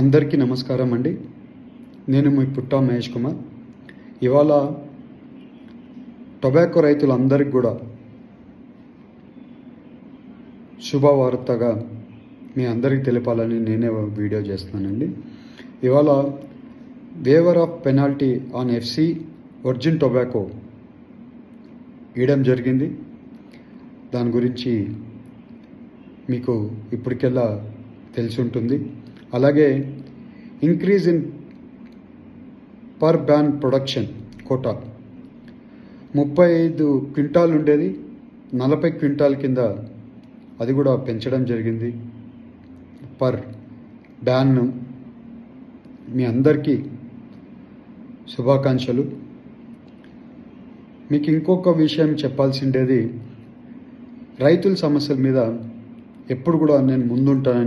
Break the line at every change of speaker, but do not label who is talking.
అందరికీ నమస్కారం అండి. నేను మీ పుట్టా మహేష్ కుమార్. ఇవాళ టొబాకో రైతులందరికీ కూడా శుభవార్తగా మీ అందరికీ తెలిపాలని నేనే వీడియో చేస్తున్నానండి. ఇవాళ waiver of penalty on FC origin tobacco ఇయడం జరిగింది. దాని గురించి మీకు ఇప్పటికెల్లా తెలిసి ఉంటుంది. అలాగే increase in per barn production quota ముప్పై ఐదు క్వింటాల్ ఉండేది. నలభై క్వింటాల్ కింద అది కూడా పెంచడం జరిగింది. పర్ బ్యాన్ మీ అందరికీ శుభాకాంక్షలు. మీకు ఇంకొక విషయం చెప్పాల్సిండేది రైతుల సమస్యల మీద ఎప్పుడు కూడా నేను ముందుంటానని